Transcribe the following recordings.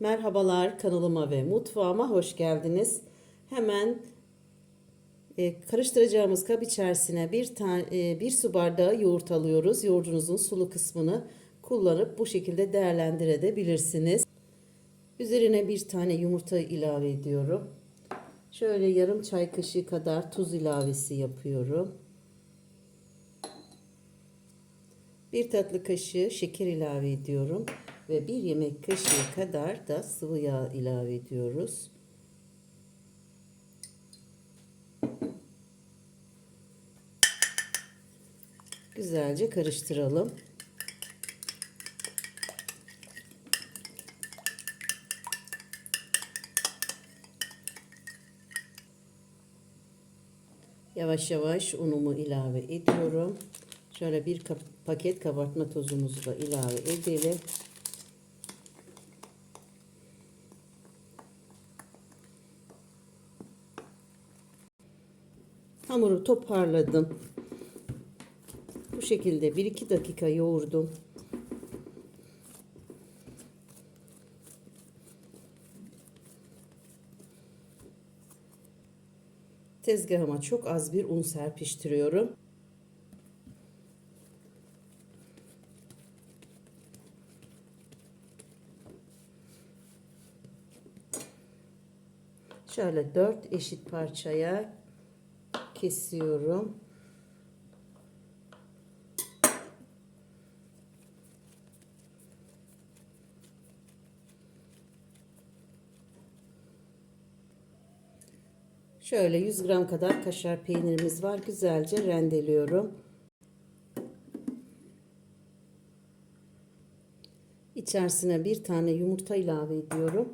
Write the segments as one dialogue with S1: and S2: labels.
S1: Merhabalar kanalıma ve mutfağıma hoş geldiniz. Hemen e, karıştıracağımız kap içerisine bir tane e, bir su bardağı yoğurt alıyoruz. Yoğurdunuzun sulu kısmını kullanıp bu şekilde değerlendirebilirsiniz. Üzerine bir tane yumurta ilave ediyorum. Şöyle yarım çay kaşığı kadar tuz ilavesi yapıyorum. Bir tatlı kaşığı şeker ilave ediyorum ve bir yemek kaşığı kadar da sıvı yağ ilave ediyoruz. Güzelce karıştıralım. Yavaş yavaş unumu ilave ediyorum. Şöyle bir paket kabartma tozumuzu da ilave edelim. Hamuru toparladım. Bu şekilde 1-2 dakika yoğurdum. Tezgahıma çok az bir un serpiştiriyorum. Şöyle dört eşit parçaya kesiyorum. Şöyle 100 gram kadar kaşar peynirimiz var. Güzelce rendeliyorum. İçerisine bir tane yumurta ilave ediyorum.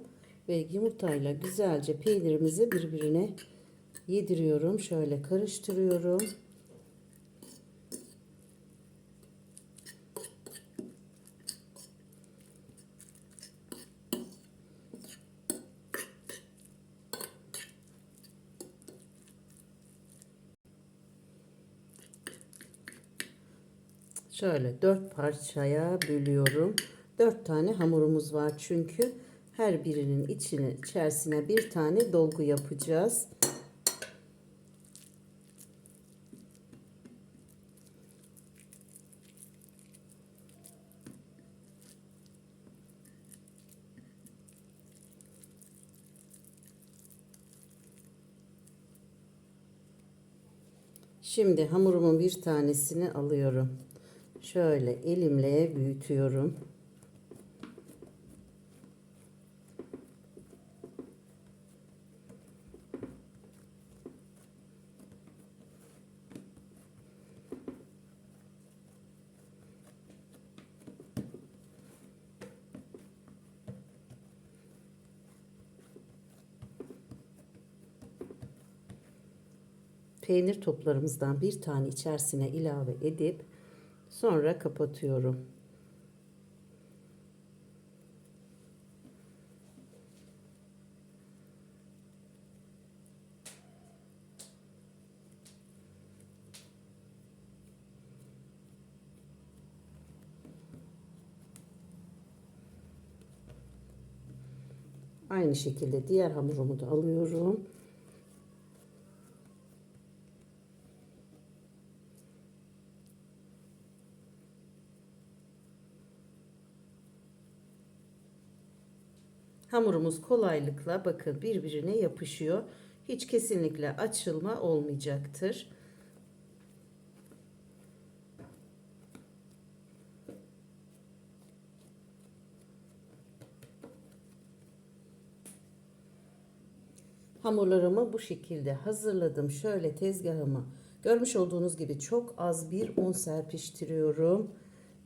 S1: Ve yumurtayla güzelce peynirimizi birbirine yediriyorum. Şöyle karıştırıyorum. Şöyle dört parçaya bölüyorum. Dört tane hamurumuz var çünkü her birinin içine içerisine bir tane dolgu yapacağız. Şimdi hamurumun bir tanesini alıyorum. Şöyle elimle büyütüyorum. Peynir toplarımızdan bir tane içerisine ilave edip sonra kapatıyorum. Aynı şekilde diğer hamurumu da alıyorum. Hamurumuz kolaylıkla bakın birbirine yapışıyor. Hiç kesinlikle açılma olmayacaktır. Hamurlarımı bu şekilde hazırladım. Şöyle tezgahıma görmüş olduğunuz gibi çok az bir un serpiştiriyorum.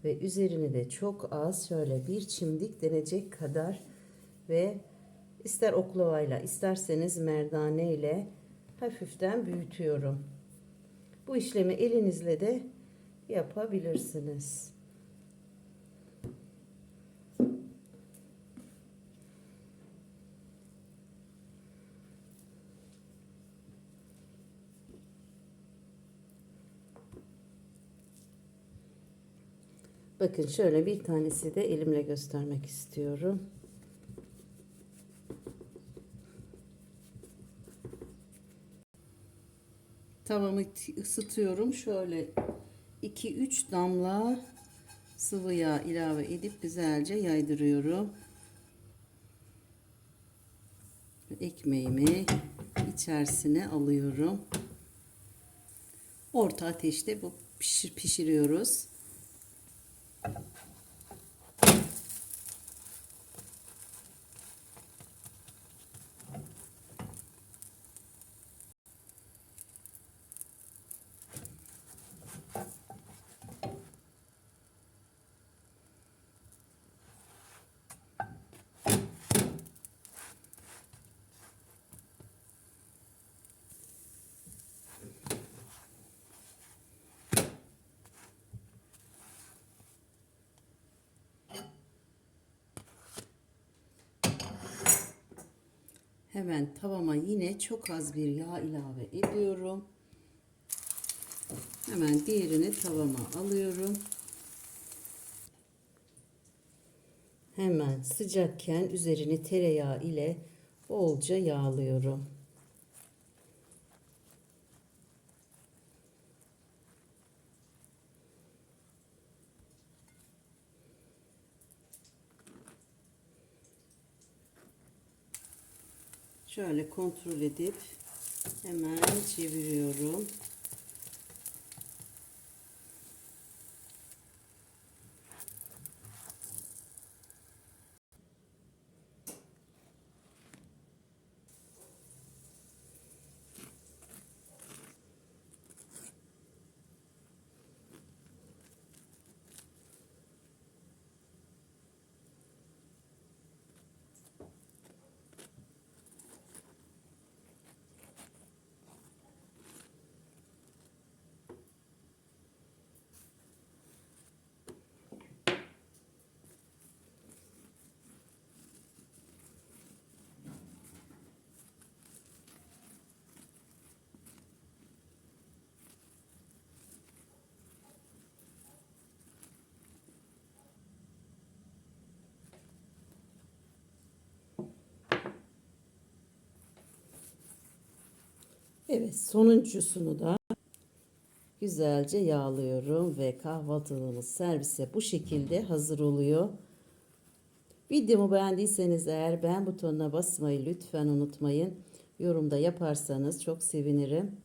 S1: Ve üzerini de çok az şöyle bir çimdik denecek kadar ve ister oklavayla isterseniz merdane ile hafiften büyütüyorum. Bu işlemi elinizle de yapabilirsiniz. Bakın şöyle bir tanesi de elimle göstermek istiyorum. Tavamı ısıtıyorum. Şöyle 2-3 damla sıvı yağ ilave edip güzelce yaydırıyorum. Ekmeğimi içerisine alıyorum. Orta ateşte bu pişir, pişiriyoruz. Hemen tavama yine çok az bir yağ ilave ediyorum. Hemen diğerini tavama alıyorum. Hemen sıcakken üzerini tereyağı ile bolca yağlıyorum. Şöyle kontrol edip hemen çeviriyorum. Evet, sonuncusunu da güzelce yağlıyorum ve kahvaltılığımız servise bu şekilde hazır oluyor. Videomu beğendiyseniz eğer beğen butonuna basmayı lütfen unutmayın. Yorumda yaparsanız çok sevinirim.